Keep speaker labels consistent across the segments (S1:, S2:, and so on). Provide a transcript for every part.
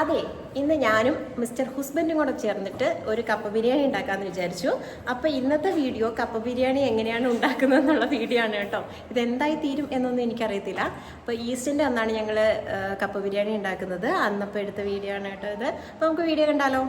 S1: അതെ ഇന്ന് ഞാനും മിസ്റ്റർ ഹസ്ബൻഡും കൂടെ ചേർന്നിട്ട് ഒരു കപ്പ ബിരിയാണി ഉണ്ടാക്കാമെന്ന് വിചാരിച്ചു. അപ്പോൾ ഇന്നത്തെ വീഡിയോ കപ്പ ബിരിയാണി എങ്ങനെയാണ് ഉണ്ടാക്കുന്നത് എന്നുള്ള വീഡിയോ ആണ് കേട്ടോ. ഇതെന്തായി തീരും എന്നൊന്നും എനിക്കറിയത്തില്ല. അപ്പോൾ ഈസ്റ്റിന്റെ അന്നാണ് ഞങ്ങൾ കപ്പ ബിരിയാണി ഉണ്ടാക്കുന്നത്. അന്നപ്പോൾ എടുത്ത വീഡിയോ ആണ് കേട്ടോ ഇത്. അപ്പോൾ നമുക്ക് വീഡിയോ കണ്ടാലോ?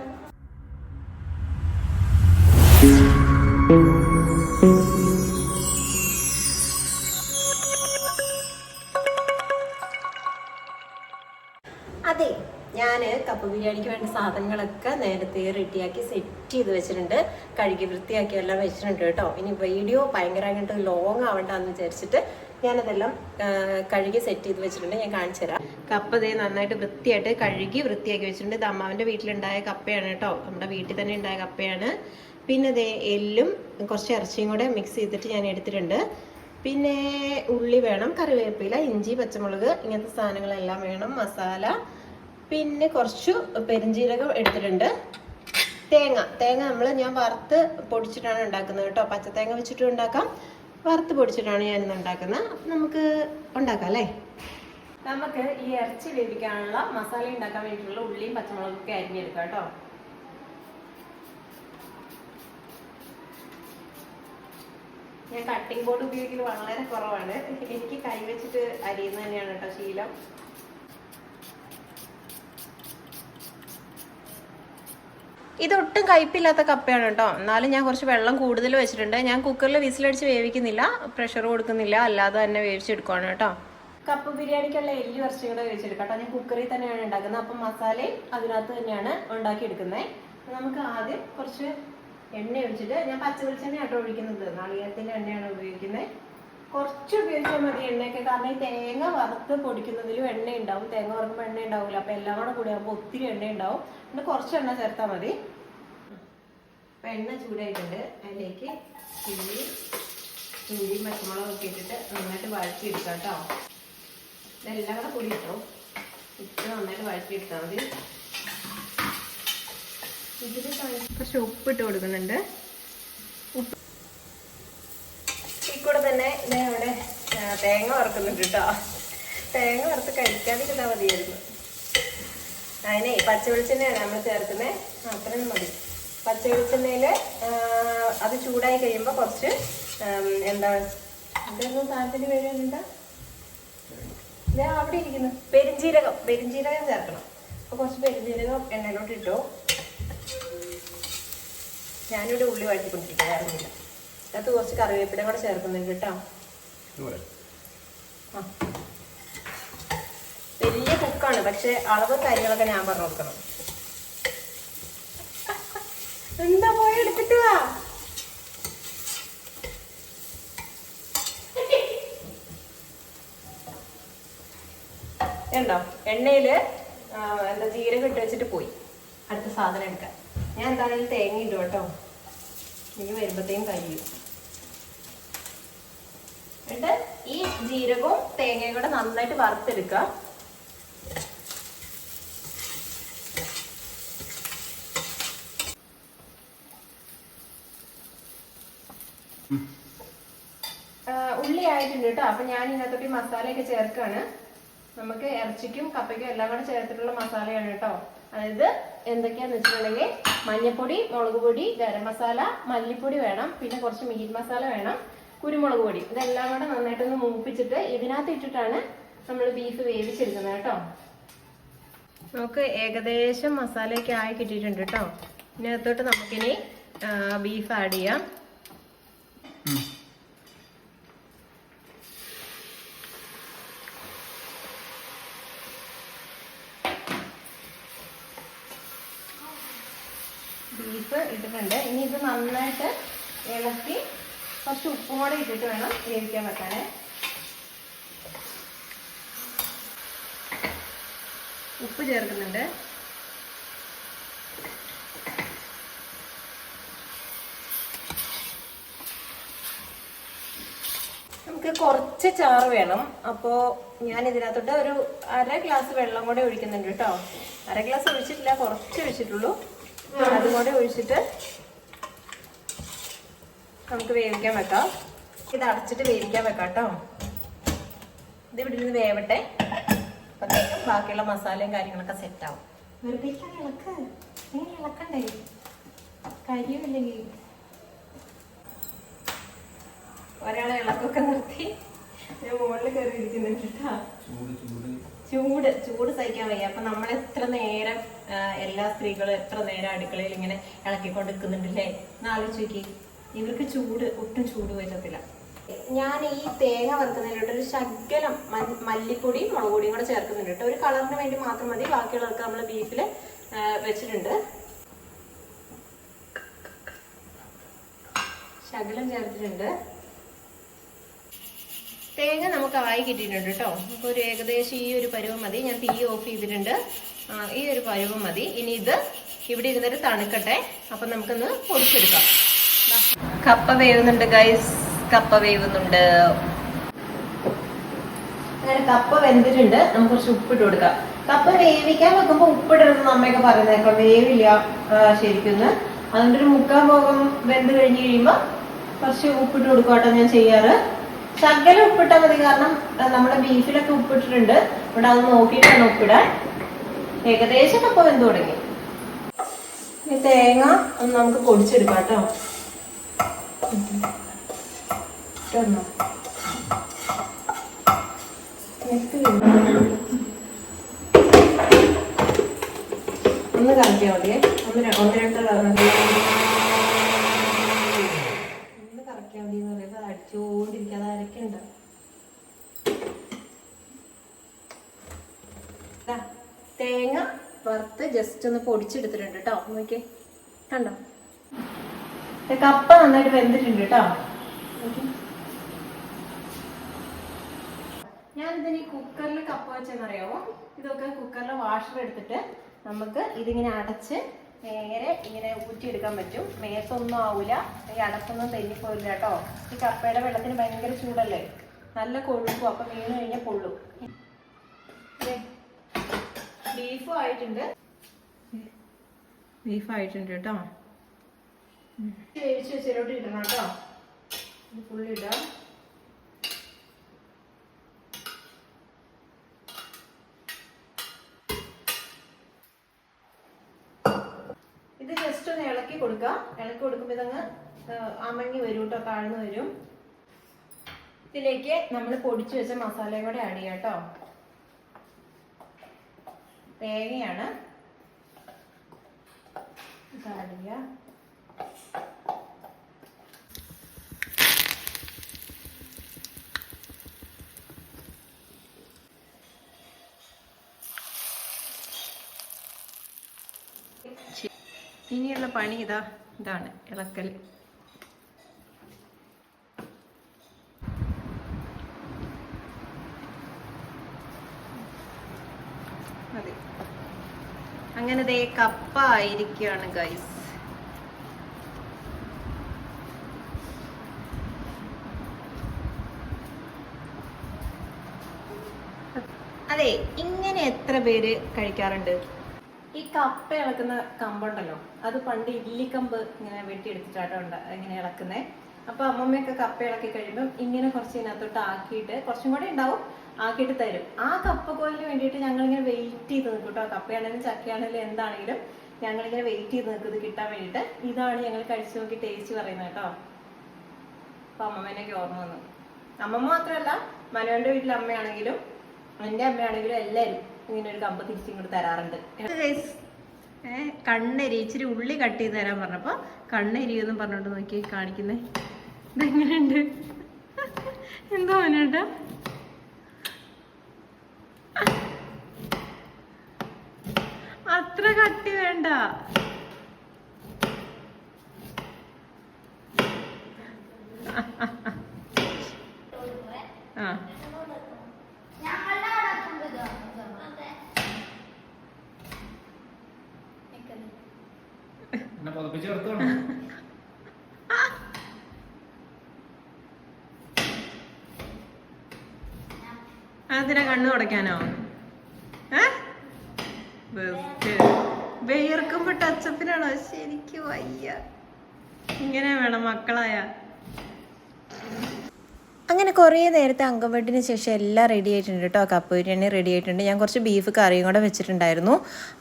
S1: സാധനങ്ങളൊക്കെ നേരത്തെ റെഡിയാക്കി സെറ്റ് ചെയ്ത് വെച്ചിട്ടുണ്ട്. കഴുകി വൃത്തിയാക്കി എല്ലാം വെച്ചിട്ടുണ്ട് കേട്ടോ. ഇനി വീഡിയോ ഭയങ്കരമായിട്ട് ലോങ് ആവണ്ടെന്ന് വിചാരിച്ചിട്ട് ഞാനതെല്ലാം കഴുകി സെറ്റ് ചെയ്ത് വെച്ചിട്ടുണ്ട്. ഞാൻ കാണിച്ചു തരാം. കപ്പ ദേ നന്നായിട്ട് വൃത്തിയായിട്ട് കഴുകി വൃത്തിയാക്കി വെച്ചിട്ടുണ്ട്. ഇത് അമ്മാവിന്റെ വീട്ടിലുണ്ടായ കപ്പയാണ് കേട്ടോ. നമ്മുടെ വീട്ടിൽ തന്നെ ഉണ്ടായ കപ്പയാണ്. പിന്നെ ദേ എല്ലും കുറച്ച് ഇറച്ചിയും കൂടെ മിക്സ് ചെയ്തിട്ട് ഞാൻ എടുത്തിട്ടുണ്ട്. പിന്നെ ഉള്ളി വേണം കറിവേപ്പില ഇഞ്ചി പച്ചമുളക് ഇങ്ങനത്തെ സാധനങ്ങളെല്ലാം വേണം. മസാല പിന്നെ കുറച്ച് പെരിഞ്ജീരകം എടുത്തിട്ടുണ്ട്. തേങ്ങ. തേങ്ങ നമ്മൾ ഞാൻ വറുത്ത് പൊടിച്ചിട്ടാണ് ഉണ്ടാക്കുന്നത് കേട്ടോ. തേങ്ങ വെച്ചിട്ടും ഉണ്ടാക്കാം. വറുത്ത് പൊടിച്ചിട്ടാണ് ഞാനിന്ന് ഉണ്ടാക്കുന്നത്. നമുക്ക് ഉണ്ടാക്കാം അല്ലേ? നമുക്ക് ഈ ഇറച്ചി വേവിക്കാനുള്ള മസാല ഉണ്ടാക്കാൻ വേണ്ടിയിട്ടുള്ള ഉള്ളിയും പച്ചമുളകും ഒക്കെ അരിഞ്ഞെടുക്കാം കേട്ടോ. ഞാൻ കട്ടിംഗ് ബോർഡ് ഉപയോഗിക്കുന്നത് വളരെ കുറവാണ്. എനിക്ക് കൈ വെച്ചിട്ട് അരിയുന്നത് തന്നെയാണ് കേട്ടോ ശീലം. ഇതൊട്ടും കയ്പില്ലാത്ത കപ്പയാണ് കേട്ടോ. എന്നാലും ഞാൻ കുറച്ച് വെള്ളം കൂടുതൽ വെച്ചിട്ടുണ്ട്. ഞാൻ കുക്കറിൽ വിസിലടിച്ച് വേവിക്കുന്നില്ല പ്രഷർ കൊടുക്കുന്നില്ല അല്ലാതെ തന്നെ വേവിച്ചെടുക്കുവാണ് കേട്ടോ. കപ്പ് ബിരിയാണിക്കുള്ള എല്ലി കുറച്ചും കൂടെ വേവിച്ചെടുക്കാം ഞാൻ കുക്കറിൽ തന്നെയാണ് ഉണ്ടാക്കുന്നത്. അപ്പം മസാലയും അതിനകത്ത് തന്നെയാണ് ഉണ്ടാക്കിയെടുക്കുന്നത് നമുക്ക് ആദ്യം കുറച്ച് എണ്ണ ഒഴിച്ചിട്ട് ഞാൻ പച്ച വെളിച്ചെണ്ണ ആട്ടോ ഒഴിക്കുന്നത്. നാളികേരത്തിന്റെ എണ്ണയാണ് ഉപയോഗിക്കുന്നത്. കുറച്ച് ഉപയോഗിച്ചാൽ മതി എണ്ണയൊക്കെ. കാരണം ഈ തേങ്ങ വറുത്ത് പൊടിക്കുന്നതിലും എണ്ണ ഉണ്ടാവും തേങ്ങ വറുക്കുമ്പോൾ എണ്ണ ഉണ്ടാവില്ല അപ്പൊ എല്ലാം കൂടെ കൂടി ആകുമ്പോൾ ഒത്തിരി എണ്ണ ഉണ്ടാവും പിന്നെ കുറച്ച് എണ്ണ ചേർത്താൽ മതി. അപ്പൊ എണ്ണ ചൂടായിട്ടുണ്ട്. അതിലേക്ക് ഉള്ളി ഇഞ്ചി പച്ചമുളകൊക്കെ ഇട്ടിട്ട് നന്നായിട്ട് വഴറ്റിയെടുക്കാം കേട്ടോ ഇതെല്ലാം കൂടെ കൂടി ഇട്ടോ. ഇട്ട് നന്നായിട്ട് വഴറ്റിയെടുത്താൽ മതി. ഇതിൽ കുറച്ച് ഉപ്പ് ഇട്ട് കൊടുക്കുന്നുണ്ട് ഉപ്പ് ഈ കൂടെ തന്നെ ഇതേ അവിടെ ആ, തേങ്ങ വറുക്കുന്നുണ്ട് കേട്ടോ. തേങ്ങ വറുത്ത് കഴിക്കാതിരുന്നാൽ മതിയായിരുന്നു. അതിനെ പച്ച വെളിച്ചെണ്ണയാണ് നമ്മൾ ചേർക്കുന്നത് അത്രയും മതി. പച്ച വെളിച്ചെണ്ണയിൽ അത് ചൂടായി കഴിയുമ്പോൾ കുറച്ച് എന്താ എന്തായിരുന്നു താല്പര്യം വരുന്നുണ്ടോ ഞാൻ അവിടെ ഇരിക്കുന്നു. പെരിഞ്ജീരകം പെരിഞ്ജീരകം ചേർക്കണം. അപ്പോൾ കുറച്ച് പെരിഞ്ജീരകം എണ്ണയിലോട്ട് ഇട്ടു. ഞാനിവിടെ ഉള്ളി വഴറ്റിക്കൊണ്ടിരിക്കുക അറിഞ്ഞില്ല അതിനകത്ത് കുറച്ച് കറിവേപ്പില കൂടെ ചേർക്കുന്നുണ്ട് കേട്ടോ. വലിയ കുക്കാണ് പക്ഷെ അളവ് കാര്യങ്ങളൊക്കെ ഞാൻ പറഞ്ഞു കൊടുക്കണം. എന്താ പോയി എടുത്തിട്ട് വാ. ഉണ്ടോ എണ്ണയിൽ ആ, എന്താ ജീരകം ഇട്ട് വെച്ചിട്ട് പോയി. അടുത്ത സാധനം എടുക്കാൻ. ഞാൻ എന്താണെങ്കിലും തേങ്ങ ഇടും കേട്ടോ. ഇനി വരുമ്പോഴത്തേക്കും കഴിയും എന്നിട്ട് ഈ ജീരകവും തേങ്ങയും കൂടെ നന്നായിട്ട് വറുത്തെടുക്കുക. ഉള്ളി ആയിട്ടുണ്ട് കേട്ടോ. അപ്പൊ ഞാൻ ഇതിനകത്തോട്ട് മസാലയൊക്കെ ചേർക്കാണ് നമുക്ക് ഇറച്ചിക്കും കപ്പയ്ക്കും എല്ലാം കൂടെ ചേർത്തിട്ടുള്ള മസാലയാണ് കേട്ടോ. അതായത് എന്തൊക്കെയാന്ന് വെച്ചിട്ടുണ്ടെങ്കിൽ മഞ്ഞപ്പൊടി മുളക് പൊടി ഗരം മസാല മല്ലിപ്പൊടി വേണം. പിന്നെ കുറച്ച് മീറ്റ് മസാല വേണം. കുരുമുളക് പൊടി. ഇതെല്ലാം കൂടെ നന്നായിട്ടൊന്ന് മൂപ്പിച്ചിട്ട് ഇതിനകത്ത് ഇട്ടിട്ടാണ് നമ്മൾ ബീഫ് വേവിച്ചെടുക്കുന്നത് കേട്ടോ. നമുക്ക് ഏകദേശം മസാലയൊക്കെ ആയി കിട്ടിയിട്ടുണ്ട് കേട്ടോ. ഇതിനകത്തോട്ട് നമുക്കിനി ബീഫ് ആഡ് ചെയ്യാം. ബീഫ് ഇട്ടിട്ടുണ്ട്. ഇനി ഇത് നന്നായിട്ട് ഇളക്കി കുറച്ച് ഉപ്പും കൂടെ ഇട്ടിട്ട് വേണം വേവിക്കാൻ വെക്കാനേ. ഉപ്പ് ചേർക്കുന്നുണ്ട്. നമുക്ക് കുറച്ച് ചാറ് വേണം. അപ്പോൾ ഞാൻ ഇതിനകത്തോട്ട് ഒരു അര ഗ്ലാസ് വെള്ളം കൂടെ ഒഴിക്കുന്നുണ്ട് കേട്ടോ. അര ഗ്ലാസ് ഒഴിച്ചിട്ടില്ല കുറച്ച് ഒഴിച്ചിട്ടുള്ളൂ. അതും കൂടെ ഒഴിച്ചിട്ട് നമുക്ക് വേവിക്കാൻ വെക്കാം. ഇത് അടച്ചിട്ട് വേവിക്കാൻ വെക്കാം കേട്ടോ ഇത് ഇവിടെ ഇരുന്ന് വേവട്ടെ. അപ്പോഴത്തേക്കും ബാക്കിയുള്ള മസാലയും കാര്യങ്ങളൊക്കെ സെറ്റ് ആവും. വെറുതെ ഇളക്ക്. ഇങ്ങനെ ഇളക്കണ്ടേ? കരിയുമില്ലെങ്കിൽ ഒരാളെ ഇളക്കൊക്കെ നിർത്തി. ഞാൻ മുകളിൽ കയറി ഇരിക്കുന്നുണ്ട് കേട്ടാ ചൂട് ചൂട്. സഹിക്കാൻ വയ്യ. അപ്പൊ നമ്മൾ എത്ര നേരം എല്ലാ സ്ത്രീകളും എത്ര നേരം അടുക്കളയിൽ ഇങ്ങനെ ഇളക്കിക്കൊണ്ട് നിൽക്കുന്നുണ്ടല്ലേ എന്നാലോചിക്കേ ഇവർക്ക് ചൂട് ഒട്ടും ചൂട് പറ്റത്തില്ല. ഞാൻ ഈ തേങ്ങ വറുക്കുന്നതിലോട്ട് ഒരു ശകലം മല്ലിപ്പൊടിയും മുളക് പൊടിയും കൂടെ ചേർക്കുന്നുണ്ട് കേട്ടോ. ഒരു കളറിന് വേണ്ടി മാത്രം മതി. ബാക്കിയുള്ളതൊക്കെ നമ്മൾ ബീഫിൽ വെച്ചിട്ടുണ്ട്. ശകലം ചേർത്തിട്ടുണ്ട്. തേങ്ങ നമുക്ക് ആയി കിട്ടിയിട്ടുണ്ട് കേട്ടോ. നമുക്ക് ഒരു ഏകദേശം ഈ ഒരു പരുവം മതി. ഞാൻ തീ ഓഫ് ചെയ്തിട്ടുണ്ട്. ഈ ഒരു പരുവം മതി. ഇനി ഇത് ഇവിടെ ഇരുന്നിട്ട് തണുക്കട്ടെ. അപ്പം നമുക്കൊന്ന് പൊടിച്ചെടുക്കാം. കപ്പ വേവുന്നുണ്ട് ഗൈസ് കപ്പ വേവുന്നുണ്ട്. അങ്ങനെ കപ്പ വെന്തിട്ടുണ്ട്. നമുക്ക് കുറച്ച് ഉപ്പിട്ട് കൊടുക്കാം. കപ്പ വേവിക്കാൻ വെക്കുമ്പോൾ ഉപ്പിടരുതെന്ന് അമ്മയൊക്കെ പറയുന്നേക്കാം വേവില്ല ശരിക്കും. അതുകൊണ്ട് ഒരു മുക്കാൽ ഭാഗം വെന്ത് കഴിഞ്ഞ് കഴിയുമ്പോൾ കുറച്ച് ഉപ്പിട്ട് കൊടുക്കാട്ടോ ഞാൻ ചെയ്യാറ്. ശകലം ഉപ്പിട്ടാൽ മതി കാരണം നമ്മുടെ ബീഫിലൊക്കെ ഉപ്പിട്ടിട്ടുണ്ട്. ഇവിടെ അത് നോക്കിയിട്ടാണ് ഉപ്പിടാൻ. ഏകദേശം കപ്പ വെന്ത് തുടങ്ങി. തേങ്ങ ഒന്ന് നമുക്ക് പൊടിച്ചെടുക്കാം കേട്ടോ. നെക്ക് വീണു. ഒന്ന് കറക്കിയാൽ മതിയേ ഒന്ന് ഒന്ന് രണ്ട് ഒന്ന് കറക്കിയാൽ മതി എന്ന് പറയുമ്പോൾ അടിച്ചുകൊണ്ടിരിക്കാതെ അരക്കണ്ട തേങ്ങ വറുത്ത് ജസ്റ്റ് ഒന്ന് പൊടിച്ചെടുത്തിട്ടുണ്ട് കേട്ടോ നോക്കിയേ കണ്ടോ കപ്പ നന്നായിട്ട് വെന്തിട്ടുണ്ട് കേട്ടോ. ഞാൻ ഞാനിതിന് ഈ കുക്കറിൽ കപ്പ വെച്ചെന്നറിയാമോ ഇതൊക്കെ കുക്കറിൽ വാഷർ എടുത്തിട്ട് നമുക്ക് ഇതിങ്ങനെ അടച്ച് നേരെ ഇങ്ങനെ ഊറ്റിയെടുക്കാൻ പറ്റും. മേത്തൊന്നും ആവൂല. ഈ അടപ്പൊന്നും തെന്നിപ്പോയില്ല കേട്ടോ. ഈ കപ്പയുടെ വെള്ളത്തിന് ഭയങ്കര ചൂടല്ലേ? നല്ല കൊഴുപ്പും അപ്പൊ വീണ് കഴിഞ്ഞാൽ പൊള്ളും. ബീഫും ആയിട്ടുണ്ട്. ബീഫ് ആയിട്ടുണ്ട് കേട്ടോ. വേവിച്ച് വെച്ചിലോട്ട് ഇടണം കേട്ടോ. ഫുള്ളി ഇടാം. ഇത് ജസ്റ്റ് ഒന്ന് ഇളക്കി കൊടുക്കാം. ഇളക്കി കൊടുക്കുമ്പോൾ ഇതങ്ങ് അമങ്ങി വരും കേട്ടോ താഴ്ന്നു വരും. ഇതിലേക്ക് നമ്മൾ പൊടിച്ചു വെച്ച മസാലയും കൂടെ ആഡ് ചെയ്യാം കേട്ടോ. തേങ്ങയാണ്. ഇത് ആഡ് ചെയ്യാം. ഇനിയുള്ള പണി ഇതാ ഇതാണ് ഇളക്കൽ. മതി അങ്ങനെ ദേ കപ്പ ആയിരിക്കുകയാണ് ഗൈസ് അതെ ഇങ്ങനെ എത്ര പേര് കഴിക്കാറുണ്ട്? ഈ കപ്പ ഇളക്കുന്ന കമ്പുണ്ടല്ലോ. അത് പണ്ട് ഇഡ്ലിക്കമ്പ് ഇങ്ങനെ വെട്ടിയെടുത്തിട്ടാട്ടോ ഉണ്ട് ഇങ്ങനെ ഇളക്കുന്നേ. അപ്പൊ അമ്മമ്മയൊക്കെ കപ്പ ഇളക്കി കഴിയുമ്പം ഇങ്ങനെ കുറച്ച് ഇതിനകത്തോട്ട് ആക്കിയിട്ട് കുറച്ചും കൂടെ ഉണ്ടാവും ആക്കിയിട്ട് തരും. ആ കപ്പ കോലിന് വേണ്ടിയിട്ട് ഞങ്ങൾ ഇങ്ങനെ വെയിറ്റ് ചെയ്ത് നിൽക്കും കേട്ടോ. കപ്പയാണെങ്കിലും ചക്കയാണെങ്കിലും എന്താണെങ്കിലും ഞങ്ങൾ ഇങ്ങനെ വെയിറ്റ് ചെയ്ത് നിൽക്കുന്നത് കിട്ടാൻ വേണ്ടിയിട്ട്. ഇതാണ് ഞങ്ങൾ കഴിച്ചു നോക്കി ടേസ്റ്റ് പറയുന്നത് കേട്ടോ. അപ്പൊ അമ്മമ്മേനൊക്കെ ഓർമ്മ വന്നു. അമ്മമ്മ മാത്രമല്ല മനുവിന്റെ വീട്ടിലെ അമ്മയാണെങ്കിലും എന്റെ അമ്മയാണെങ്കിലും എല്ലാരും ഇങ്ങനെ ഒരു കമ്പ് തിരിച്ചിങ്ങോട്ട് തരാറുണ്ട്. കണ്ണരി കണ്ണെരി ഇച്ചിരി ഉള്ളി കട്ട് ചെയ്ത് തരാൻ പറഞ്ഞപ്പോ എന്ന് പറഞ്ഞോണ്ട് നോക്കി കാണിക്കുന്നേ. ഇതെങ്ങനെയുണ്ട് എന്തോ അവനേട്ടാ അത്ര കട്ടി വേണ്ട ആ
S2: എന്നെ പതപ്പിച്ച് കിടത്തുവാണോ?
S1: അതിനെ കണ്ണു ബെസ്റ്റ് വേർക്കുമ്പോ ടച്ചപ്പിനാണോ ശരിക്കും വയ്യ. ഇങ്ങനെ വേണം മക്കളായ. അങ്ങനെ കുറേ നേരത്തെ അങ്കംവെട്ടിന് ശേഷം എല്ലാം റെഡി ആയിട്ടുണ്ട് കേട്ടോ. കപ്പ ബിരിയാണി റെഡി ആയിട്ടുണ്ട്. ഞാൻ കുറച്ച് ബീഫ് കറിയും കൂടെ വെച്ചിട്ടുണ്ടായിരുന്നു.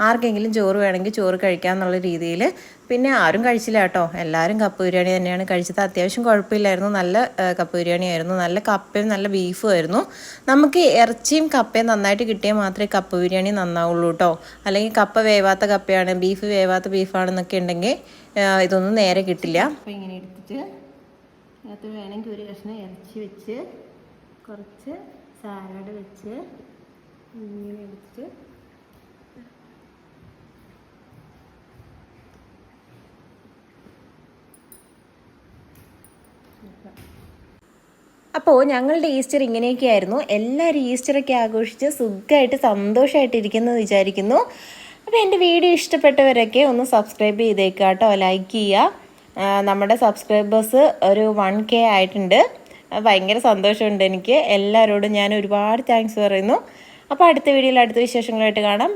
S1: ആർക്കെങ്കിലും ചോറ് വേണമെങ്കിൽ ചോറ് കഴിക്കാമെന്നുള്ള രീതിയിൽ. പിന്നെ ആരും കഴിച്ചില്ല കേട്ടോ. എല്ലാവരും കപ്പ ബിരിയാണി തന്നെയാണ് കഴിച്ചത്. അത്യാവശ്യം കുഴപ്പമില്ലായിരുന്നു. നല്ല കപ്പ ബിരിയാണി ആയിരുന്നു നല്ല കപ്പയും നല്ല ബീഫും ആയിരുന്നു. നമുക്ക് ഇറച്ചിയും കപ്പയും നന്നായിട്ട് കിട്ടിയാൽ മാത്രമേ കപ്പ ബിരിയാണി നന്നാവുള്ളൂ കേട്ടോ. അല്ലെങ്കിൽ കപ്പ വേവാത്ത കപ്പയാണ് ബീഫ് വേവാത്ത ബീഫാണെന്നൊക്കെ ഉണ്ടെങ്കിൽ ഇതൊന്നും നേരെ കിട്ടില്ല. അപ്പോൾ ഇങ്ങനെ എടുത്തിട്ട് അതിനകത്ത് വേണമെങ്കിൽ ഒരു കഷ്ണം ഇറച്ചി വെച്ച് കുറച്ച് സാലഡ് വെച്ച് ഇങ്ങനെ എടുത്തിട്ട് അപ്പോൾ ഞങ്ങളുടെ ഈസ്റ്റർ ഇങ്ങനെയൊക്കെയായിരുന്നു. എല്ലാവരും ഈസ്റ്ററൊക്കെ ആഘോഷിച്ച് സുഖമായിട്ട് സന്തോഷമായിട്ട് ഇരിക്കുന്നു വിചാരിക്കുന്നു. അപ്പോൾ എന്റെ വീഡിയോ ഇഷ്ടപ്പെട്ടവരൊക്കെ ഒന്ന് സബ്സ്ക്രൈബ് ചെയ്തേക്കാട്ടോ കേട്ടോ ലൈക്ക് ചെയ്യുക. നമ്മുടെ സബ്സ്ക്രൈബേഴ്സ് ഒരു വൺ കെ ആയിട്ടുണ്ട്. ഭയങ്കര സന്തോഷമുണ്ട് എനിക്ക്. എല്ലാവരോടും ഞാൻ ഒരുപാട് താങ്ക്സ് പറയുന്നു. അപ്പോൾ അടുത്ത വീഡിയോയിൽ അടുത്ത വിശേഷങ്ങളായിട്ട് കാണാം.